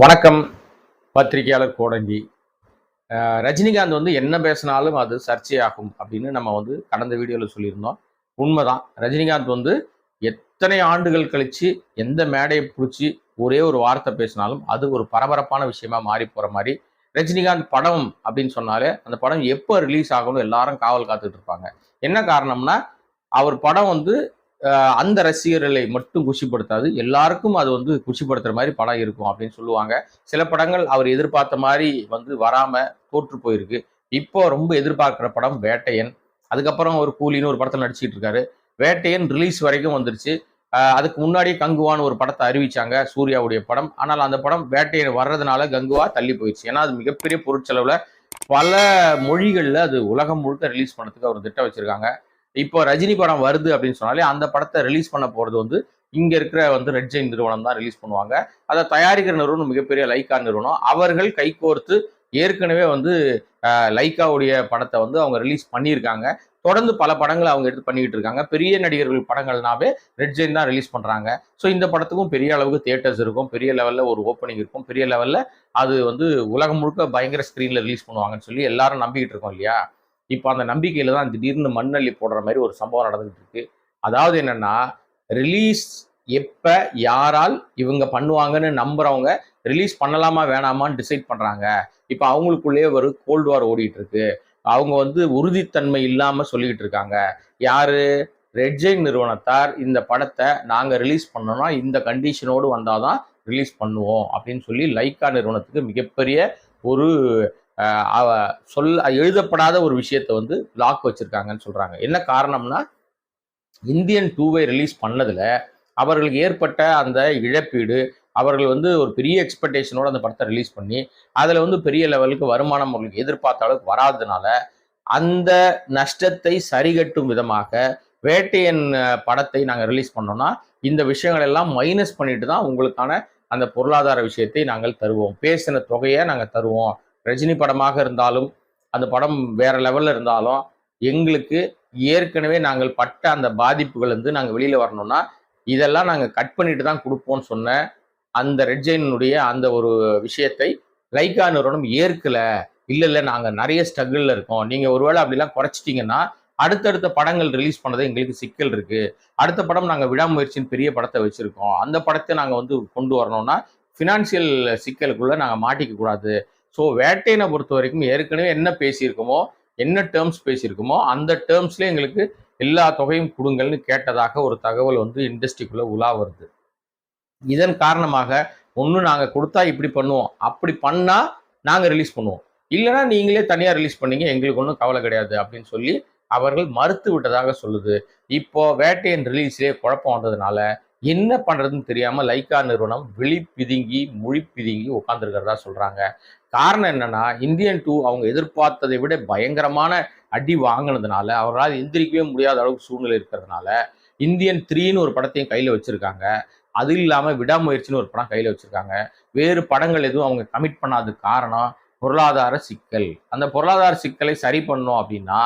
வணக்கம். பத்திரிகையாளர் கோடங்கி. ரஜினிகாந்த் வந்து என்ன பேசினாலும் அது சர்ச்சையாகும் அப்படின்னு நம்ம வந்து கடந்த வீடியோவில் சொல்லியிருந்தோம். உண்மைதான். ரஜினிகாந்த் வந்து எத்தனை ஆண்டுகள் கழித்து எந்த மேடையை பிடிச்சி ஒரே ஒரு வார்த்தை பேசினாலும் அது ஒரு பரபரப்பான விஷயமா மாறி போகிற மாதிரி ரஜினிகாந்த் படம் அப்படின்னு சொன்னாலே அந்த படம் எப்போ ரிலீஸ் ஆகணும் எல்லாரும் காவல் காத்துட்டு இருப்பாங்க. என்ன காரணம்னா அவர் படம் வந்து அந்த ரசிகர்களை மட்டும் குஷிப்படுத்தாது. எல்லாருக்கும் அது வந்து குஷிப்படுத்துற மாதிரி படம் இருக்கும் அப்படின்னு சொல்லுவாங்க. சில படங்கள் அவர் எதிர்பார்த்த மாதிரி வந்து வராம தோற்று போயிருக்கு. இப்போ ரொம்ப எதிர்பார்க்கிற படம் வேட்டையன். அதுக்கப்புறம் ஒரு கூலின்னு ஒரு படத்தில் நடிச்சிட்டு இருக்காரு. வேட்டையன் ரிலீஸ் வரைக்கும் வந்துருச்சு. அதுக்கு முன்னாடியே கங்குவான்னு ஒரு படத்தை அறிவிச்சாங்க சூர்யாவுடைய படம். ஆனால் அந்த படம் வேட்டையன் வர்றதுனால கங்குவா தள்ளி போயிடுச்சு. ஏன்னா அது மிகப்பெரிய பொருட்செலவுல பல மொழிகளில் அது உலகம் முழுக்க ரிலீஸ் பண்ணதுக்கு அவர் திட்டம் வச்சிருக்காங்க. இப்போ ரஜினி படம் வருது அப்படின்னு சொன்னாலே அந்த படத்தை ரிலீஸ் பண்ண போறது வந்து இங்க இருக்கிற வந்து ரெட் ஜெயின் நிறுவனம் தான் ரிலீஸ் பண்ணுவாங்க. அதை தயாரிக்கிற நிறுவனம் மிகப்பெரிய லைக்கா நிறுவனம். அவர்கள் கைகோர்த்து ஏற்கனவே வந்து லைக்காவுடைய படத்தை வந்து அவங்க ரிலீஸ் பண்ணியிருக்காங்க. தொடர்ந்து பல படங்களை அவங்க எடுத்து பண்ணிக்கிட்டு இருக்காங்க. பெரிய நடிகர்கள் படங்கள்னாவே ரெட் ஜெயின் தான் ரிலீஸ் பண்ணுறாங்க ஸோ இந்த படத்துக்கும் பெரிய அளவுக்கு தியேட்டர்ஸ் இருக்கும். பெரிய லெவலில் ஒரு ஓப்பனிங் இருக்கும். பெரிய லெவலில் அது வந்து உலகம் முழுக்க பயங்கர ஸ்க்ரீனில் ரிலீஸ் பண்ணுவாங்கன்னு சொல்லி எல்லாரும் நம்பிக்கிட்டு இருக்கோம் இல்லையா? இப்போ அந்த நம்பிக்கையில் தான் திடீர்னு மண்ணள்ளி போடுற மாதிரி ஒரு சம்பவம் நடந்துகிட்டு இருக்கு. அதாவது என்னன்னா ரிலீஸ் எப்போ யாரால் இவங்க பண்ணுவாங்கன்னு நம்புறவங்க ரிலீஸ் பண்ணலாமா வேணாமான்னு டிசைட் பண்றாங்க. இப்போ அவங்களுக்குள்ளேயே ஒரு கோல்டு வார் ஓடிட்டு இருக்கு. அவங்க வந்து உறுதித்தன்மை இல்லாமல் சொல்லிக்கிட்டு இருக்காங்க. யாரு? ரெட்ஜெயின் நிறுவனத்தார் இந்த படத்தை நாங்கள் ரிலீஸ் பண்ணோம்னா இந்த கண்டிஷனோடு வந்தால் தான் ரிலீஸ் பண்ணுவோம் அப்படின்னு சொல்லி லைக்கா நிறுவனத்துக்கு மிகப்பெரிய ஒரு சொல் அவ- எழுதப்படாத ஒரு விஷயத்தை வந்து லாக் வச்சுருக்காங்கன்னு சொல்கிறாங்க என்ன காரணம்னா இந்தியன் டூவை ரிலீஸ் பண்ணதில் அவர்களுக்கு ஏற்பட்ட அந்த இழப்பீடு அவர்கள் வந்து ஒரு பெரிய எக்ஸ்பெக்டேஷனோட அந்த படத்தை ரிலீஸ் பண்ணி அதில் வந்து பெரிய லெவலுக்கு வருமானம் அவர்களுக்கு எதிர்பார்த்த அளவுக்கு வராததுனால அந்த நஷ்டத்தை சரிகட்டும் விதமாக வேட்டையன் படத்தை நாங்கள் ரிலீஸ் பண்ணோம்னா இந்த விஷயங்கள் எல்லாம் மைனஸ் பண்ணிட்டு தான் உங்களுக்கான அந்த பொருளாதார விஷயத்தை நாங்கள் தருவோம். பேசின தொகையை நாங்கள் தருவோம். ரஜினி படமாக இருந்தாலும் அந்த படம் வேற லெவலில் இருந்தாலும் எங்களுக்கு ஏற்கனவே நாங்கள் பட்ட அந்த பாதிப்புகள் வந்து நாங்கள் வெளியில் வரணும்னா இதெல்லாம் நாங்கள் கட் பண்ணிட்டு தான் கொடுப்போம்னு சொன்ன அந்த ரெட்ஜைனுடைய அந்த ஒரு விஷயத்தை லைக்கா நிறுவனம் ஏற்கல. இல்லை இல்லை நாங்கள் நிறைய ஸ்ட்ரகிளில் இருக்கோம். நீங்கள் ஒருவேளை அப்படிலாம் குறைச்சிட்டிங்கன்னா அடுத்தடுத்த படங்கள் ரிலீஸ் பண்ணது எங்களுக்கு சிக்கல் இருக்கு. அடுத்த படம் நாங்கள் விடாமுயற்சின்னு பெரிய படத்தை வச்சுருக்கோம். அந்த படத்தை நாங்கள் வந்து கொண்டு வரணும்னா ஃபினான்சியல் சிக்கலுக்குள்ளே நாங்கள் மாட்டிக்க கூடாது. ஸோ வேட்டையினை பொறுத்த வரைக்கும் ஏற்கனவே என்ன பேசியிருக்கோமோ என்ன டேர்ம்ஸ் பேசியிருக்கோமோ அந்த டேர்ம்ஸ்லேயே எங்களுக்கு எல்லா தொகையும் கொடுங்கள்னு கேட்டதாக ஒரு தகவல் வந்து இண்டஸ்ட்ரிக்குள்ளே உலா வருது. இதன் காரணமாக ஒன்று நாங்கள் கொடுத்தா இப்படி பண்ணுவோம் அப்படி பண்ணால் நாங்கள் ரிலீஸ் பண்ணுவோம். இல்லைன்னா நீங்களே தனியாக ரிலீஸ் பண்ணீங்க எங்களுக்கு ஒன்றும் கவலை கிடையாது அப்படின்னு சொல்லி அவர்கள் மறுத்து விட்டதாக சொல்லுது. இப்போ வேட்டையின் ரிலீஸ்லேயே குழப்பம் வந்ததுனால என்ன பண்ணுறதுன்னு தெரியாமல் லைக்கா நிறுவனம் விழி பிதுங்கி மொழி பிதுங்கி உட்காந்துருக்கிறதா சொல்கிறாங்க காரணம் என்னென்னா இந்தியன் டூ அவங்க எதிர்பார்த்ததை விட பயங்கரமான அடி வாங்கினதுனால அவர்களால் எந்திரிக்கவே முடியாத அளவுக்கு சூழ்நிலை இருக்கிறதுனால இந்தியன் த்ரீன்னு ஒரு படத்தையும் கையில் வச்சுருக்காங்க. அது இல்லாமல் விடாமுயற்சின்னு ஒரு படம் கையில் வச்சுருக்காங்க. வேறு படங்கள் எதுவும் அவங்க கமிட் பண்ணாத காரணம் பொருளாதார சிக்கல். அந்த பொருளாதார சிக்கலை சரி பண்ணோம் அப்படின்னா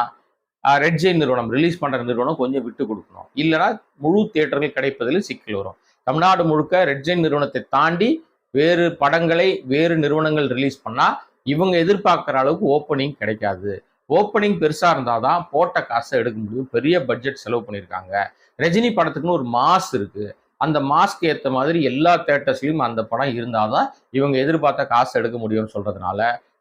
ரெட் ஜெயின் நிறுவனம் ரிலீஸ் பண்ணுற நிறுவனம் கொஞ்சம் விட்டு கொடுக்கணும். இல்லைன்னா முழு தியேட்டர்கள் கிடைப்பதில் சிக்கல் வரும். தமிழ்நாடு முழுக்க ரெட் ஜெயின் நிறுவனத்தை தாண்டி வேறு படங்களை வேறு நிறுவனங்கள் ரிலீஸ் பண்ணால் இவங்க எதிர்பார்க்குற அளவுக்கு ஓப்பனிங் கிடைக்காது. ஓப்பனிங் பெருசாக இருந்தால் தான் போட்ட காசை எடுக்க முடியும். பெரிய பட்ஜெட் செலவு பண்ணியிருக்காங்க. ரஜினி படத்துக்குன்னு ஒரு மாஸ் இருக்குது அந்த மாஸ்க்கு ஏற்ற மாதிரி எல்லா தேட்டர்ஸ்லையும் அந்த படம் இருந்தால் தான் இவங்க எதிர்பார்த்த காசு எடுக்க முடியும்னு சொல்கிறதுனால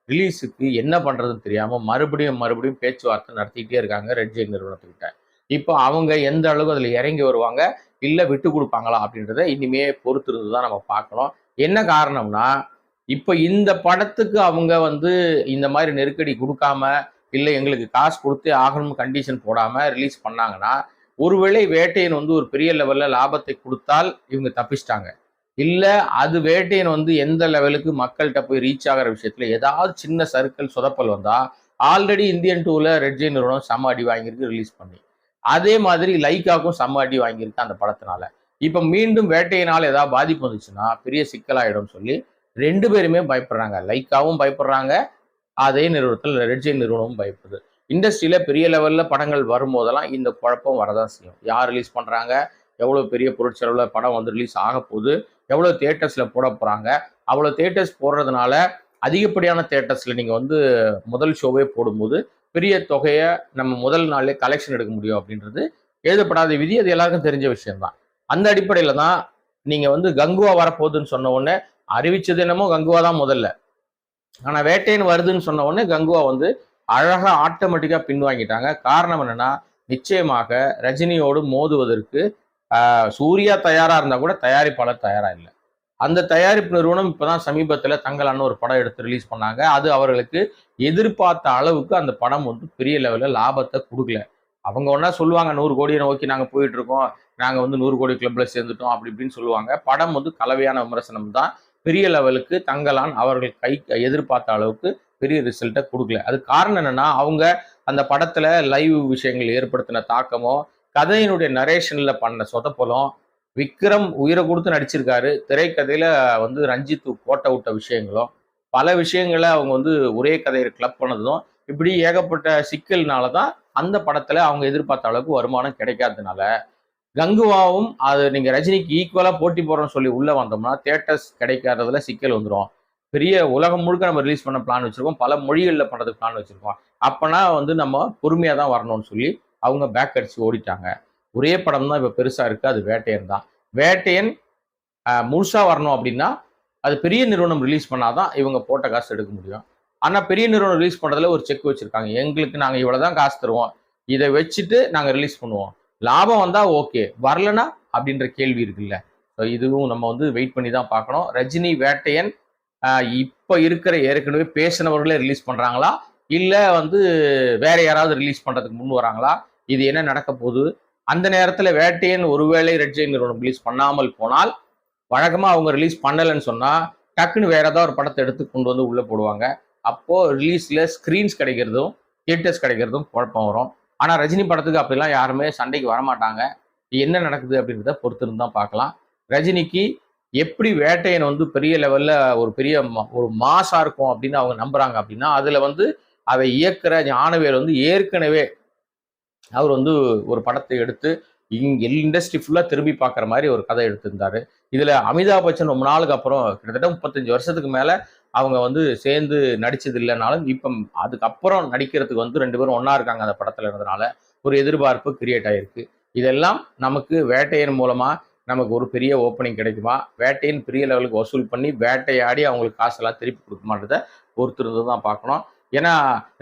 ரிலீஸுக்கு என்ன பண்ணுறதுன்னு தெரியாமல் மறுபடியும் மறுபடியும் பேச்சுவார்த்தை நடத்திக்கிட்டே இருக்காங்க ரெட் ஜெயின் நிறுவனத்துக்கிட்ட. இப்போ அவங்க எந்த அளவுக்கு அதில் இறங்கி வருவாங்க இல்லை விட்டு கொடுப்பாங்களா அப்படின்றத இனிமே பொறுத்திருந்து தான் நம்ம பார்க்கணும். என்ன காரணம்னா இப்போ இந்த படத்துக்கு அவங்க வந்து இந்த மாதிரி நெருக்கடி கொடுக்காம இல்லை எங்களுக்கு காசு கொடுத்தே ஆகணும் கண்டிஷன் போடாமல் ரிலீஸ் பண்ணாங்கன்னா ஒருவேளை வேட்டையன் வந்து ஒரு பெரிய லெவலில் லாபத்தை கொடுத்தால் இவங்க தப்பிச்சிட்டாங்க. இல்லை அது வேட்டையன் வந்து எந்த லெவலுக்கு மக்கள்கிட்ட போய் ரீச் ஆகிற விஷயத்துல ஏதாவது சின்ன சர்க்கிள் சொதப்பல் வந்தால் ஆல்ரெடி இந்தியன் டூவில் ரெட் நிறுவனம் செம்ம அடி வாங்கியிருக்கு ரிலீஸ் பண்ணி. அதே மாதிரி லைக்காக்கும் செம்ம அடி வாங்கியிருக்கு அந்த படத்தினால. இப்போ மீண்டும் வேட்டையினால் ஏதாவது பாதிப்பு வந்துச்சுன்னா பெரிய சிக்கலாயிடும் சொல்லி ரெண்டு பேருமே பயப்படுறாங்க. லைக்காவும் பயப்படுறாங்க அதே நிறுவனத்தில் ரெட் நிறுவனமும் பயப்படுது. இண்டஸ்ட்ரியில் பெரிய லெவலில் படங்கள் வரும்போதெல்லாம் இந்த குழப்பம் வரதான் செய்யும். யார் ரிலீஸ் பண்ணுறாங்க எவ்வளோ பெரிய பொருட்செலவில் படம் வந்து ரிலீஸ் ஆக போகுது? எவ்வளோ தேட்டர்ஸில் போட போகிறாங்க அவ்வளோ தேட்டர்ஸ் போடுறதுனால அதிகப்படியான தேட்டர்ஸில் நீங்கள் வந்து முதல் ஷோவே போடும்போது பெரிய தொகையை நம்ம முதல் நாளே கலெக்ஷன் எடுக்க முடியும் அப்படின்றது எழுதப்படாத விதி. அது எல்லாருக்கும் தெரிஞ்ச விஷயம்தான். அந்த அடிப்படையில் தான் நீங்கள் வந்து கங்குவா வரப்போகுதுன்னு சொன்ன உடனே அறிவிச்சது என்னமோ கங்குவா தான் முதல்ல. ஆனால் வேட்டையன் வருதுன்னு சொன்ன உடனே கங்குவா வந்து அழகாக ஆட்டோமேட்டிக்காக பின்வாங்கிட்டாங்க. காரணம் என்னென்னா நிச்சயமாக ரஜினியோடு மோதுவதற்கு சூர்யா தயாரா இருந்தா கூட தயாரிப்பாளர் தயாரா இல்லை. அந்த தயாரிப்பு நிறுவனம் இப்போதான் சமீபத்தில் தங்களான ஒரு படம் எடுத்து ரிலீஸ் பண்ணாங்க. அது அவர்களுக்கு எதிர்பார்த்த அளவுக்கு அந்த படம் வந்து பெரிய லெவலில் லாபத்தை கொடுக்கல. அவங்க ஒன்றா சொல்லுவாங்க நூறு கோடியை நோக்கி நாங்கள் போயிட்டு இருக்கோம். வந்து நூறு கோடி கிளப்ல சேர்ந்துட்டோம். அப்படி இப்படின்னு சொல்லுவாங்க. படம் வந்து கலவையான விமர்சனம் தான். பெரிய லெவலுக்கு தங்கலான் அவர்கள் கை எதிர்பார்த்த அளவுக்கு பெரிய ரிசல்ட்டை கொடுக்கல. அது காரணம் என்னன்னா அவங்க அந்த படத்துல லைவ் விஷயங்கள் ஏற்படுத்தின தாக்கமோ கதையினுடைய நரேஷன்ல பண்ண சொதப்பலும் விக்ரம் உயிரை கொடுத்து நடிச்சிருக்காரு. திரைக்கதையில வந்து ரஞ்சித் கோட்டை விட்ட விஷயங்களும் பல விஷயங்களை அவங்க வந்து ஒரே கதையை கிளப் பண்ணதும் இப்படி ஏகப்பட்ட சிக்கல்னால தான் அந்த படத்துல அவங்க எதிர்பார்த்த அளவுக்கு வருமானம் கிடைக்காததுனால கங்குவாவும் அது நீங்க ரஜினிக்கு ஈக்குவலா போட்டி போடுறோம்னு சொல்லி உள்ள வந்தோம்னா தேட்டர்ஸ் கிடைக்காததுல சிக்கல் வந்துடும் பெரிய உலகம் முழுக்க நம்ம ரிலீஸ் பண்ண பிளான் வச்சிருக்கோம். பல மொழிகளில் பண்ணுறதுக்கு பிளான் வச்சிருக்கோம். அப்போனா வந்து நம்ம பொறுமையாக தான் வரணும்னு சொல்லி அவங்க பேக் அடிச்சு ஓடிட்டாங்க. ஒரே படம் தான் இப்போ பெருசாக இருக்குது அது வேட்டையன் தான். வேட்டையன் முழுசாக வரணும் அப்படின்னா அது பெரிய நிறுவனம் ரிலீஸ் பண்ணாதான் இவங்க போட்ட காசு எடுக்க முடியும். ஆனால் பெரிய நிறுவனம் ரிலீஸ் பண்ணுறதுல ஒரு செக் வச்சுருக்காங்க. எங்களுக்கு நாங்கள் இவ்வளோ தான் காசு தருவோம். இதை வச்சுட்டு நாங்கள் ரிலீஸ் பண்ணுவோம். லாபம் வந்தால் ஓகே வரலனா அப்படின்ற கேள்வி இருக்குல்ல. ஸோ இதுவும் நம்ம வந்து வெயிட் பண்ணி தான் பார்க்கணும். ரஜினி வேட்டையன் இப்போ இருக்கிற ஏற்கனவே பேசினவர்களே ரிலீஸ் பண்ணுறாங்களா இல்லை வந்து வேற யாராவது ரிலீஸ் பண்ணுறதுக்கு முன் வராங்களா? இது என்ன நடக்க போகுது? அந்த நேரத்தில் வேட்டையன் ஒருவேளை ரெட் ஜெயின் நிறுவனம் ரிலீஸ் பண்ணாமல் போனால் வழக்கமாக அவங்க ரிலீஸ் பண்ணலைன்னு சொன்னால் டக்குன்னு வேற ஏதாவது ஒரு படத்தை எடுத்து கொண்டு வந்து உள்ளே போடுவாங்க. அப்போது ரிலீஸில் ஸ்க்ரீன்ஸ் கிடைக்கிறதும் தியேட்டர்ஸ் கிடைக்கிறதும் குழப்பம் வரும். ஆனால் ரஜினி படத்துக்கு அப்படிலாம் யாருமே சண்டைக்கு வரமாட்டாங்க. என்ன நடக்குது அப்படின்றத பொறுத்திருந்து தான் பார்க்கலாம். ரஜினிக்கு எப்படி வேட்டையன் வந்து பெரிய லெவலில் ஒரு பெரிய ஒரு மாசாக இருக்கும் அப்படின்னு அவங்க நம்புகிறாங்க அப்படின்னா அதில் வந்து அதை இயக்குற ஞானவேல் வந்து ஏற்கனவே அவர் வந்து ஒரு படத்தை எடுத்து எல் இண்டஸ்ட்ரி ஃபுல்லாக திரும்பி பார்க்குற மாதிரி ஒரு கதை எடுத்திருந்தாரு. இதில் அமிதாப் பச்சன் ரொம்ப நாளுக்கு அப்புறம் கிட்டத்தட்ட முப்பத்தஞ்சு வருஷத்துக்கு மேலே அவங்க வந்து சேர்ந்து நடிச்சது இல்லைனாலும் இப்போ அதுக்கப்புறம் நடிக்கிறதுக்கு வந்து ரெண்டு பேரும் ஒன்றா இருக்காங்க அந்த படத்தில் இருந்தனால ஒரு எதிர்பார்ப்பு கிரியேட் ஆகிருக்கு இதெல்லாம் நமக்கு வேட்டையின் மூலமாக நமக்கு ஒரு பெரிய ஓப்பனிங் கிடைக்குமா? வேட்டையின் பெரிய லெவலுக்கு வசூல் பண்ணி வேட்டையாடி அவங்களுக்கு காசெல்லாம் திருப்பி கொடுக்குமான்றத ஒருத்தர் தான் பார்க்கணும். ஏன்னா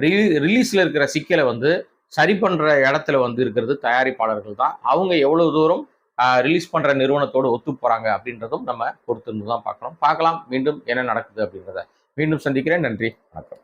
ரிலீ ரிலீஸில் இருக்கிற சிக்கலை வந்து சரி பண்ணுற இடத்துல வந்து இருக்கிறது தயாரிப்பாளர்கள் தான். அவங்க எவ்வளோ தூரம் ரிலீஸ் பண்ணுற நிறுவனத்தோடு ஒத்து போகிறாங்க அப்படின்றதும் நம்ம பொறுத்திருந்து தான் பார்க்கணும். பார்க்கலாம் மீண்டும் என்ன நடக்குது அப்படின்றத மீண்டும் சந்திக்கிறேன். நன்றி வணக்கம்.